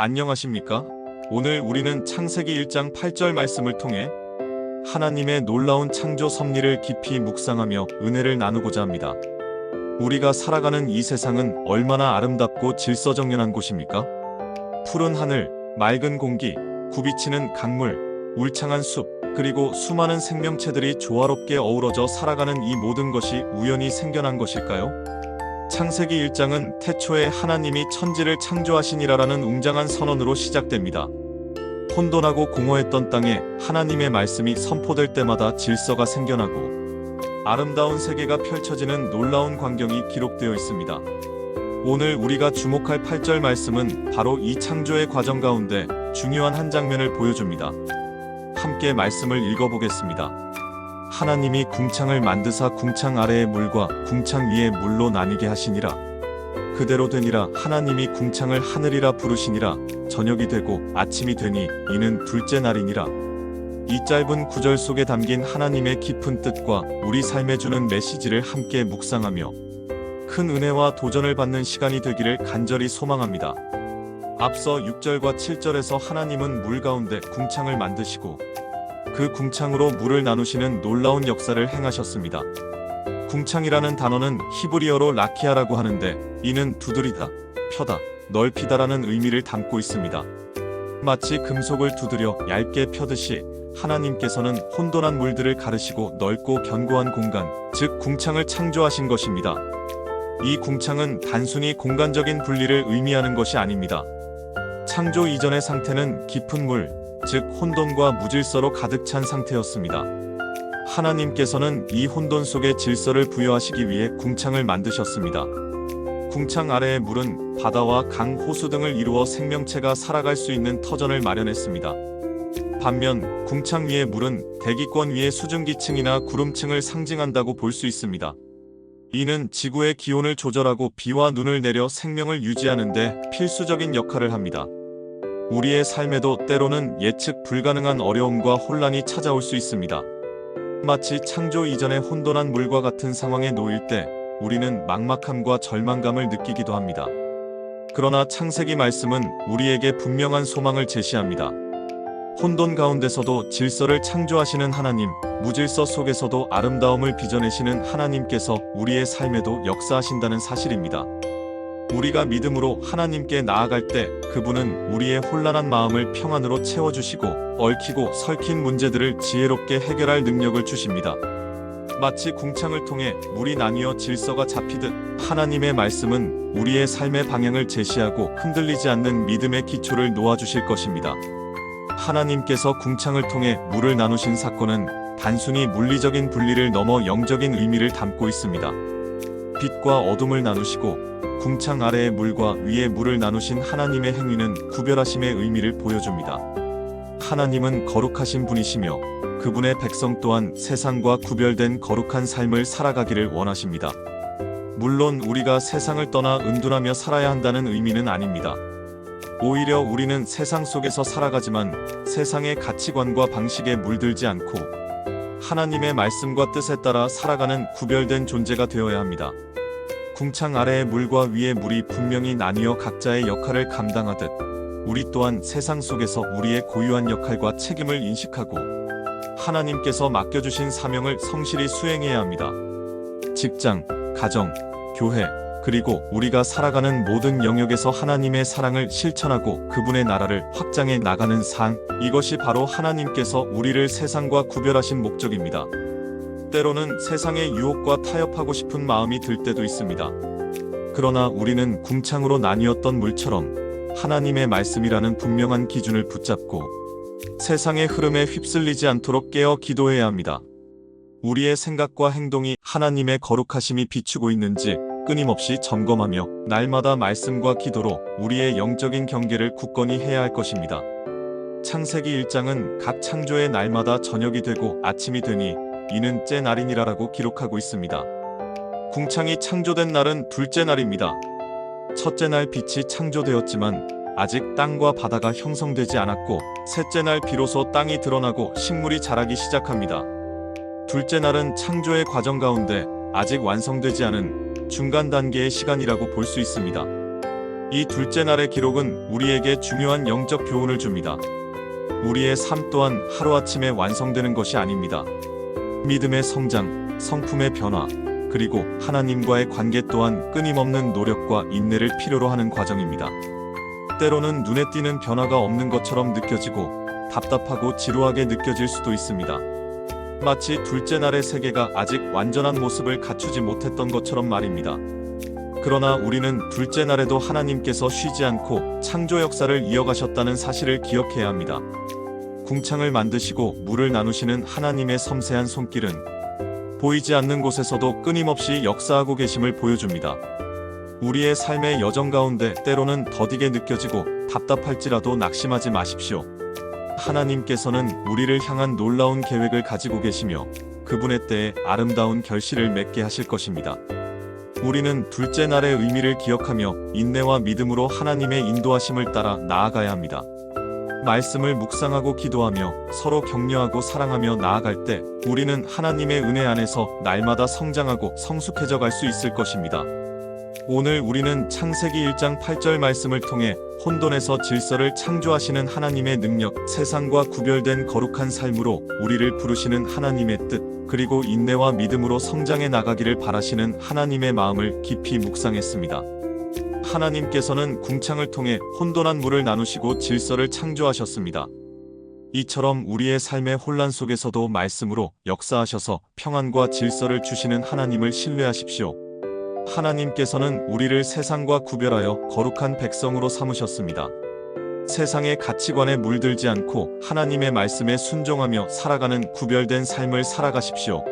안녕하십니까? 오늘 우리는 창세기 1장 8절 말씀을 통해 하나님의 놀라운 창조 섭리를 깊이 묵상하며 은혜를 나누고자 합니다. 우리가 살아가는 이 세상은 얼마나 아름답고 질서정연한 곳입니까? 푸른 하늘, 맑은 공기, 굽이치는 강물, 울창한 숲, 그리고 수많은 생명체들이 조화롭게 어우러져 살아가는 이 모든 것이 우연히 생겨난 것일까요? 창세기 1장은 태초에 하나님이 천지를 창조하시니라라는 웅장한 선언으로 시작됩니다. 혼돈하고 공허했던 땅에 하나님의 말씀이 선포될 때마다 질서가 생겨나고 아름다운 세계가 펼쳐지는 놀라운 광경이 기록되어 있습니다. 오늘 우리가 주목할 8절 말씀은 바로 이 창조의 과정 가운데 중요한 한 장면을 보여줍니다. 함께 말씀을 읽어보겠습니다. 하나님이 궁창을 만드사 궁창 아래의 물과 궁창 위의 물로 나뉘게 하시니라. 그대로 되니라 하나님이 궁창을 하늘이라 부르시니라 저녁이 되고 아침이 되니 이는 둘째 날이니라. 이 짧은 구절 속에 담긴 하나님의 깊은 뜻과 우리 삶에 주는 메시지를 함께 묵상하며 큰 은혜와 도전을 받는 시간이 되기를 간절히 소망합니다. 앞서 6절과 7절에서 하나님은 물 가운데 궁창을 만드시고 그 궁창으로 물을 나누시는 놀라운 역사를 행하셨습니다. 궁창이라는 단어는 히브리어로 라키아라고 하는데 이는 두드리다, 펴다, 넓히다라는 의미를 담고 있습니다. 마치 금속을 두드려 얇게 펴듯이 하나님께서는 혼돈한 물들을 가르시고 넓고 견고한 공간, 즉 궁창을 창조하신 것입니다. 이 궁창은 단순히 공간적인 분리를 의미하는 것이 아닙니다. 창조 이전의 상태는 깊은 물, 즉 혼돈과 무질서로 가득 찬 상태였습니다. 하나님께서는 이 혼돈 속에 질서를 부여하시기 위해 궁창을 만드셨습니다. 궁창 아래의 물은 바다와 강, 호수 등을 이루어 생명체가 살아갈 수 있는 터전을 마련했습니다. 반면 궁창 위의 물은 대기권 위의 수증기층이나 구름층을 상징한다고 볼 수 있습니다. 이는 지구의 기온을 조절하고 비와 눈을 내려 생명을 유지하는 데 필수적인 역할을 합니다. 우리의 삶에도 때로는 예측 불가능한 어려움과 혼란이 찾아올 수 있습니다. 마치 창조 이전의 혼돈한 물과 같은 상황에 놓일 때 우리는 막막함과 절망감을 느끼기도 합니다. 그러나 창세기 말씀은 우리에게 분명한 소망을 제시합니다. 혼돈 가운데서도 질서를 창조하시는 하나님, 무질서 속에서도 아름다움을 빚어내시는 하나님께서 우리의 삶에도 역사하신다는 사실입니다. 우리가 믿음으로 하나님께 나아갈 때 그분은 우리의 혼란한 마음을 평안으로 채워주시고 얽히고 설킨 문제들을 지혜롭게 해결할 능력을 주십니다. 마치 궁창을 통해 물이 나뉘어 질서가 잡히듯 하나님의 말씀은 우리의 삶의 방향을 제시하고 흔들리지 않는 믿음의 기초를 놓아주실 것입니다. 하나님께서 궁창을 통해 물을 나누신 사건은 단순히 물리적인 분리를 넘어 영적인 의미를 담고 있습니다. 빛과 어둠을 나누시고 궁창 아래의 물과 위의 물을 나누신 하나님의 행위는 구별하심의 의미를 보여줍니다. 하나님은 거룩하신 분이시며 그분의 백성 또한 세상과 구별된 거룩한 삶을 살아가기를 원하십니다. 물론 우리가 세상을 떠나 은둔하며 살아야 한다는 의미는 아닙니다. 오히려 우리는 세상 속에서 살아가지만 세상의 가치관과 방식에 물들지 않고 하나님의 말씀과 뜻에 따라 살아가는 구별된 존재가 되어야 합니다. 궁창 아래의 물과 위의 물이 분명히 나뉘어 각자의 역할을 감당하듯 우리 또한 세상 속에서 우리의 고유한 역할과 책임을 인식하고 하나님께서 맡겨주신 사명을 성실히 수행해야 합니다. 직장, 가정, 교회, 그리고 우리가 살아가는 모든 영역에서 하나님의 사랑을 실천하고 그분의 나라를 확장해 나가는 상, 이것이 바로 하나님께서 우리를 세상과 구별하신 목적입니다. 때로는 세상의 유혹과 타협하고 싶은 마음이 들 때도 있습니다. 그러나 우리는 궁창으로 나뉘었던 물처럼 하나님의 말씀이라는 분명한 기준을 붙잡고 세상의 흐름에 휩쓸리지 않도록 깨어 기도해야 합니다. 우리의 생각과 행동이 하나님의 거룩하심이 비추고 있는지 끊임없이 점검하며 날마다 말씀과 기도로 우리의 영적인 경계를 굳건히 해야 할 것입니다. 창세기 1장은 각 창조의 날마다 저녁이 되고 아침이 되니 이는 째 날이니라라고 기록하고 있습니다. 궁창이 창조된 날은 둘째 날입니다. 첫째 날 빛이 창조되었지만 아직 땅과 바다가 형성되지 않았고 셋째 날 비로소 땅이 드러나고 식물이 자라기 시작합니다. 둘째 날은 창조의 과정 가운데 아직 완성되지 않은 중간 단계의 시간이라고 볼 수 있습니다. 이 둘째 날의 기록은 우리에게 중요한 영적 교훈을 줍니다. 우리의 삶 또한 하루아침에 완성되는 것이 아닙니다. 믿음의 성장, 성품의 변화, 그리고 하나님과의 관계 또한 끊임없는 노력과 인내를 필요로 하는 과정입니다. 때로는 눈에 띄는 변화가 없는 것처럼 느껴지고 답답하고 지루하게 느껴질 수도 있습니다. 마치 둘째 날의 세계가 아직 완전한 모습을 갖추지 못했던 것처럼 말입니다. 그러나 우리는 둘째 날에도 하나님께서 쉬지 않고 창조 역사를 이어가셨다는 사실을 기억해야 합니다. 궁창을 만드시고 물을 나누시는 하나님의 섬세한 손길은 보이지 않는 곳에서도 끊임없이 역사하고 계심을 보여줍니다. 우리의 삶의 여정 가운데 때로는 더디게 느껴지고 답답할지라도 낙심하지 마십시오. 하나님께서는 우리를 향한 놀라운 계획을 가지고 계시며 그분의 때에 아름다운 결실을 맺게 하실 것입니다. 우리는 둘째 날의 의미를 기억하며 인내와 믿음으로 하나님의 인도하심을 따라 나아가야 합니다. 말씀을 묵상하고 기도하며 서로 격려하고 사랑하며 나아갈 때 우리는 하나님의 은혜 안에서 날마다 성장하고 성숙해져 갈 수 있을 것입니다. 오늘 우리는 창세기 1장 8절 말씀을 통해 혼돈에서 질서를 창조하시는 하나님의 능력, 세상과 구별된 거룩한 삶으로 우리를 부르시는 하나님의 뜻, 그리고 인내와 믿음으로 성장해 나가기를 바라시는 하나님의 마음을 깊이 묵상했습니다. 하나님께서는 궁창을 통해 혼돈한 물을 나누시고 질서를 창조하셨습니다. 이처럼 우리의 삶의 혼란 속에서도 말씀으로 역사하셔서 평안과 질서를 주시는 하나님을 신뢰하십시오. 하나님께서는 우리를 세상과 구별하여 거룩한 백성으로 삼으셨습니다. 세상의 가치관에 물들지 않고 하나님의 말씀에 순종하며 살아가는 구별된 삶을 살아가십시오.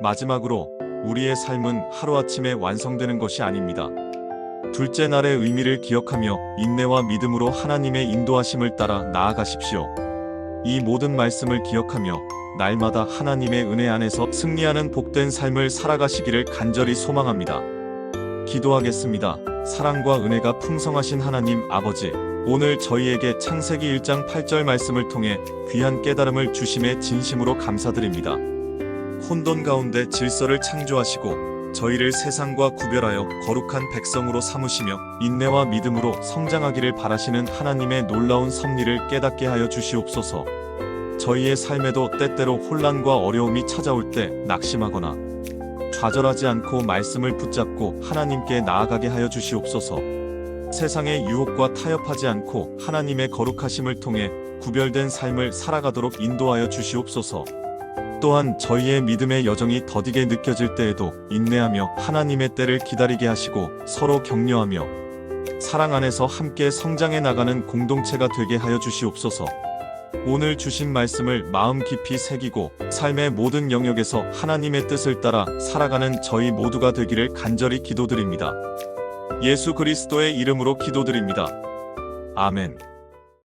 마지막으로 우리의 삶은 하루아침에 완성되는 것이 아닙니다. 둘째 날의 의미를 기억하며 인내와 믿음으로 하나님의 인도하심을 따라 나아가십시오. 이 모든 말씀을 기억하며 날마다 하나님의 은혜 안에서 승리하는 복된 삶을 살아가시기를 간절히 소망합니다. 기도하겠습니다. 사랑과 은혜가 풍성하신 하나님 아버지, 오늘 저희에게 창세기 1장 8절 말씀을 통해 귀한 깨달음을 주심에 진심으로 감사드립니다. 혼돈 가운데 질서를 창조하시고 저희를 세상과 구별하여 거룩한 백성으로 삼으시며 인내와 믿음으로 성장하기를 바라시는 하나님의 놀라운 섭리를 깨닫게 하여 주시옵소서. 저희의 삶에도 때때로 혼란과 어려움이 찾아올 때 낙심하거나 좌절하지 않고 말씀을 붙잡고 하나님께 나아가게 하여 주시옵소서. 세상의 유혹과 타협하지 않고 하나님의 거룩하심을 통해 구별된 삶을 살아가도록 인도하여 주시옵소서. 또한 저희의 믿음의 여정이 더디게 느껴질 때에도 인내하며 하나님의 때를 기다리게 하시고 서로 격려하며 사랑 안에서 함께 성장해 나가는 공동체가 되게 하여 주시옵소서. 오늘 주신 말씀을 마음 깊이 새기고 삶의 모든 영역에서 하나님의 뜻을 따라 살아가는 저희 모두가 되기를 간절히 기도드립니다. 예수 그리스도의 이름으로 기도드립니다. 아멘.